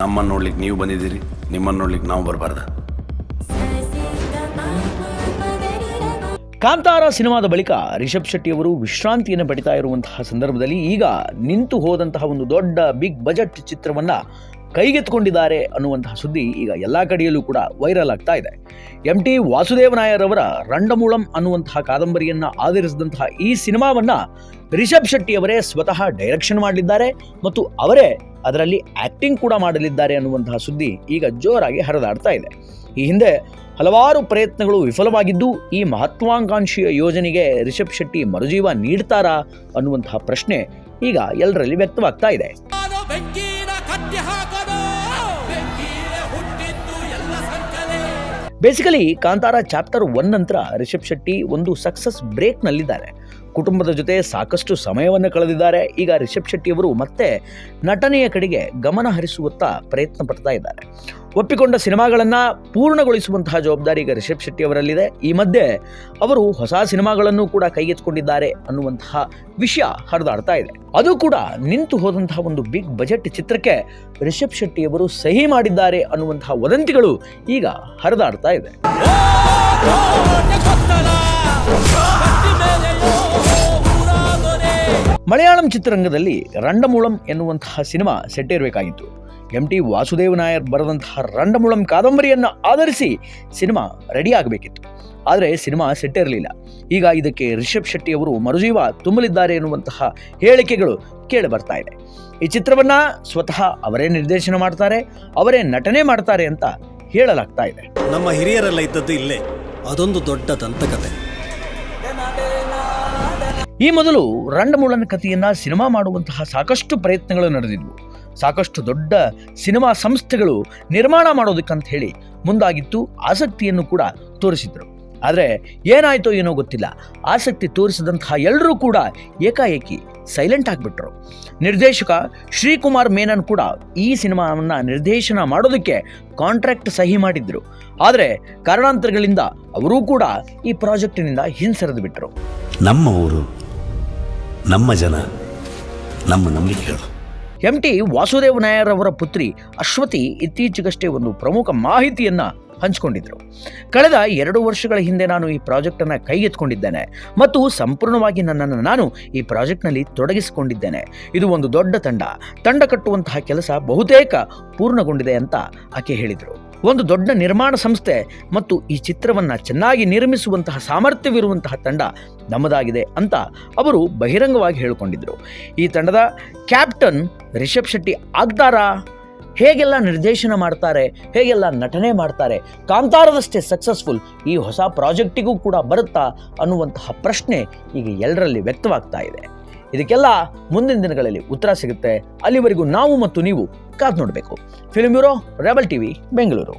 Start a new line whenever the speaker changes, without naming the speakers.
ನಮ್ಮನ್ನು ನೋಡ್ಲಿಕ್ಕೆ ನೀವು ಬಂದಿದ್ದೀರಿ, ನಿಮ್ಮನ್ನು ನೋಡ್ಲಿಕ್ಕೆ ನಾವು ಬರಬಾರ್ದ.
ಕಾಂತಾರ ಸಿನಿಮಾದ ಬಳಿಕ ರಿಷಬ್ ಶೆಟ್ಟಿ ಅವರು ವಿಶ್ರಾಂತಿಯನ್ನು ಪಡಿತಾ ಇರುವಂತಹ ಸಂದರ್ಭದಲ್ಲಿ ಈಗ ನಿಂತು ಹೋದಂತಹ ಒಂದು ದೊಡ್ಡ ಬಿಗ್ ಬಜೆಟ್ ಚಿತ್ರವನ್ನ ಕೈಗೆತ್ತಿಕೊಂಡಿದ್ದಾರೆ ಅನ್ನುವಂತಹ ಸುದ್ದಿ ಈಗ ಎಲ್ಲ ಕಡೆಯಲ್ಲೂ ಕೂಡ ವೈರಲ್ ಆಗ್ತಾ ಇದೆ. ಎಂ ಟಿ ವಾಸುದೇವ ನಾಯರ್ ಅವರ ರಂಡಮೂಳಂ ಅನ್ನುವಂತಹ ಕಾದಂಬರಿಯನ್ನ ಆಧರಿಸಿದಂತಹ ಈ ಸಿನಿಮಾವನ್ನ ರಿಷಬ್ ಶೆಟ್ಟಿ ಅವರೇ ಸ್ವತಃ ಡೈರೆಕ್ಷನ್ ಮಾಡಲಿದ್ದಾರೆ ಮತ್ತು ಅವರೇ ಅದರಲ್ಲಿ ಆಕ್ಟಿಂಗ್ ಕೂಡ ಮಾಡಲಿದ್ದಾರೆ ಅನ್ನುವಂತಹ ಸುದ್ದಿ ಈಗ ಜೋರಾಗಿ ಹರಿದಾಡ್ತಾ ಇದೆ. ಈ ಹಿಂದೆ ಹಲವಾರು ಪ್ರಯತ್ನಗಳು ವಿಫಲವಾಗಿದ್ದು ಈ ಮಹತ್ವಾಕಾಂಕ್ಷಿಯ ಯೋಜನೆಗೆ ರಿಷಬ್ ಶೆಟ್ಟಿ ಮರುಜೀವ ನೀಡ್ತಾರಾ ಅನ್ನುವಂತಹ ಪ್ರಶ್ನೆ ಈಗ ಎಲ್ಲರಲ್ಲಿ ವ್ಯಕ್ತವಾಗ್ತಾ ಇದೆ. ಬೇಸಿಕಲಿ ಕಾಂತಾರ ಚಾಪ್ಟರ್ ಒನ್ ನಂತರ ರಿಷಬ್ ಶೆಟ್ಟಿ ಒಂದು ಸಕ್ಸಸ್ ಬ್ರೇಕ್ನಲ್ಲಿದ್ದಾರೆ ಕುಟುಂಬದ ಜೊತೆ ಸಾಕಷ್ಟು ಸಮಯವನ್ನು ಕಳೆದಿದ್ದಾರೆ ಈಗ ರಿಷಬ್ ಶೆಟ್ಟಿಯವರು ಮತ್ತೆ ನಟನೆಯ ಕಡೆಗೆ ಗಮನ ಹರಿಸುವತ್ತ ಪ್ರಯತ್ನ ಪಡ್ತಾ ಇದ್ದಾರೆ ಒಪ್ಪಿಕೊಂಡ ಸಿನಿಮಾಗಳನ್ನು ಪೂರ್ಣಗೊಳಿಸುವಂತಹ ಜವಾಬ್ದಾರಿ ಈಗ ರಿಷಬ್ ಶೆಟ್ಟಿ ಅವರಲ್ಲಿದೆ ಈ ಮಧ್ಯೆ ಅವರು ಹೊಸ ಸಿನಿಮಾಗಳನ್ನು ಕೂಡ ಕೈಗೆತ್ತಿಕೊಂಡಿದ್ದಾರೆ ಅನ್ನುವಂತಹ ವಿಷಯ ಹರಿದಾಡ್ತಾ ಇದೆ ಅದು ಕೂಡ ನಿಂತು ಹೋದಂತಹ ಒಂದು ಬಿಗ್ ಬಜೆಟ್ ಚಿತ್ರಕ್ಕೆ ರಿಷಬ್ ಶೆಟ್ಟಿಯವರು ಸಹಿ ಮಾಡಿದ್ದಾರೆ ಅನ್ನುವಂತಹ ವದಂತಿಗಳು ಈಗ ಹರಿದಾಡ್ತಾ ಇದೆ ಮಲಯಾಳಂ ಚಿತ್ರರಂಗದಲ್ಲಿ ರಂಡಮೂಳಂ ಎನ್ನುವಂತಹ ಸಿನಿಮಾ ಸೆಟ್ಟೇರಬೇಕಾಗಿತ್ತು. ಎಂ ಟಿ ವಾಸುದೇವ ನಾಯರ್ ಬರೆದಂತಹ ರಂಡಮೂಳಂ ಕಾದಂಬರಿಯನ್ನು ಆಧರಿಸಿ ಸಿನಿಮಾ ರೆಡಿ ಆಗಬೇಕಿತ್ತು. ಆದರೆ ಸಿನಿಮಾ ಸೆಟ್ಟೇರಲಿಲ್ಲ. ಈಗ ಇದಕ್ಕೆ ರಿಷಬ್ ಶೆಟ್ಟಿ ಅವರು ಮರುಜೀವ ತುಂಬಲಿದ್ದಾರೆ ಎನ್ನುವಂತಹ ಹೇಳಿಕೆಗಳು ಕೇಳಿ ಬರ್ತಾ ಇದೆ. ಈ ಚಿತ್ರವನ್ನು ಸ್ವತಃ ಅವರೇ ನಿರ್ದೇಶನ ಮಾಡ್ತಾರೆ, ಅವರೇ ನಟನೆ ಮಾಡ್ತಾರೆ ಅಂತ ಹೇಳಲಾಗ್ತಾ ಇದೆ.
ನಮ್ಮ ಹಿರಿಯರೆಲ್ಲ ಇದ್ದದ್ದು ಇಲ್ಲೇ. ಅದೊಂದು ದೊಡ್ಡ ದಂತಕತೆ.
ಈ ಮೊದಲು ರಂಡಮೂಳನ ಕಥೆಯನ್ನ ಸಿನಿಮಾ ಮಾಡುವಂತಹ ಸಾಕಷ್ಟು ಪ್ರಯತ್ನಗಳು ನಡೆದಿದ್ವು. ಸಾಕಷ್ಟು ದೊಡ್ಡ ಸಿನಿಮಾ ಸಂಸ್ಥೆಗಳು ನಿರ್ಮಾಣ ಮಾಡೋದಕ್ಕಂತ ಹೇಳಿ ಮುಂದಾಗಿತ್ತು, ಆಸಕ್ತಿಯನ್ನು ಕೂಡ ತೋರಿಸಿದ್ರು. ಆದರೆ ಏನಾಯ್ತೋ ಏನೋ ಗೊತ್ತಿಲ್ಲ. ಆಸಕ್ತಿ ತೋರಿಸಿದಂತಹ ಎಲ್ಲರೂ ಕೂಡ ಏಕಾಏಕಿ ಸೈಲೆಂಟ್ ಆಗಿಬಿಟ್ರು. ನಿರ್ದೇಶಕ ಶ್ರೀಕುಮಾರ್ ಮೇನನ್ ಕೂಡ ಈ ಸಿನಿಮಾವನ್ನು ನಿರ್ದೇಶನ ಮಾಡೋದಕ್ಕೆ ಕಾಂಟ್ರಾಕ್ಟ್ ಸಹಿ ಮಾಡಿದ್ರು. ಆದರೆ ಕಾರಣಾಂತರಗಳಿಂದ ಅವರೂ ಕೂಡ ಈ ಪ್ರಾಜೆಕ್ಟಿನಿಂದ ಹಿಂಸರಿದು ಬಿಟ್ಟರು
ನಮ್ಮ ಊರು ನಮ್ಮ ಜನ, ನಮ್ಮ ನಂಬಿಕೆಗಳು.
ಎಂ ಟಿ ವಾಸುದೇವ ನಾಯರ್ ಅವರ ಪುತ್ರಿ ಅಶ್ವತಿ ಇತ್ತೀಚೆಗಷ್ಟೇ ಒಂದು ಪ್ರಮುಖ ಮಾಹಿತಿಯನ್ನು ಹಂಚಿಕೊಂಡಿದ್ದರು ಕಳೆದ ಎರಡು ವರ್ಷಗಳ ಹಿಂದೆ ನಾನು ಈ ಪ್ರಾಜೆಕ್ಟನ್ನು ಕೈಗೆತ್ತಿಕೊಂಡಿದ್ದೇನೆ ಮತ್ತು ಸಂಪೂರ್ಣವಾಗಿ ನನ್ನನ್ನು ನಾನು ಈ ಪ್ರಾಜೆಕ್ಟ್ನಲ್ಲಿ ತೊಡಗಿಸಿಕೊಂಡಿದ್ದೇನೆ. ಇದು ಒಂದು ದೊಡ್ಡ ತಂಡ. ತಂಡ ಕಟ್ಟುವಂತಹ ಕೆಲಸ ಬಹುತೇಕ ಪೂರ್ಣಗೊಂಡಿದೆ ಅಂತ ಆಕೆ ಹೇಳಿದರು. ಒಂದು ದೊಡ್ಡ ನಿರ್ಮಾಣ ಸಂಸ್ಥೆ ಮತ್ತು ಈ ಚಿತ್ರವನ್ನು ಚೆನ್ನಾಗಿ ನಿರ್ಮಿಸುವಂತಹ ಸಾಮರ್ಥ್ಯವಿರುವಂತಹ ತಂಡ ನಮ್ಮದಾಗಿದೆ ಅಂತ ಅವರು ಬಹಿರಂಗವಾಗಿ ಹೇಳಿಕೊಂಡಿದ್ದರು ಈ ತಂಡದ ಕ್ಯಾಪ್ಟನ್ ರಿಷಬ್ ಶೆಟ್ಟಿ ಆಗ್ತಾರಾ? ಹೇಗೆಲ್ಲ ನಿರ್ದೇಶನ ಮಾಡ್ತಾರೆ? ಹೇಗೆಲ್ಲ ನಟನೆ ಮಾಡ್ತಾರೆ? ಕಾಂತಾರದಷ್ಟೇ ಸಕ್ಸಸ್ಫುಲ್ ಈ ಹೊಸ ಪ್ರಾಜೆಕ್ಟಿಗೂ ಕೂಡ ಬರುತ್ತಾ ಅನ್ನುವಂತಹ ಪ್ರಶ್ನೆ ಈಗ ಎಲ್ಲರಲ್ಲಿ ವ್ಯಕ್ತವಾಗ್ತಾ ಇದೆ. ಇದಕ್ಕೆಲ್ಲ ಮುಂದಿನ ದಿನಗಳಲ್ಲಿ ಉತ್ತರ ಸಿಗುತ್ತೆ. ಅಲ್ಲಿವರೆಗೂ ನಾವು ಮತ್ತು ನೀವು ಕಾದು ನೋಡಬೇಕು. Film bureau, rebel TV, Bengaluru.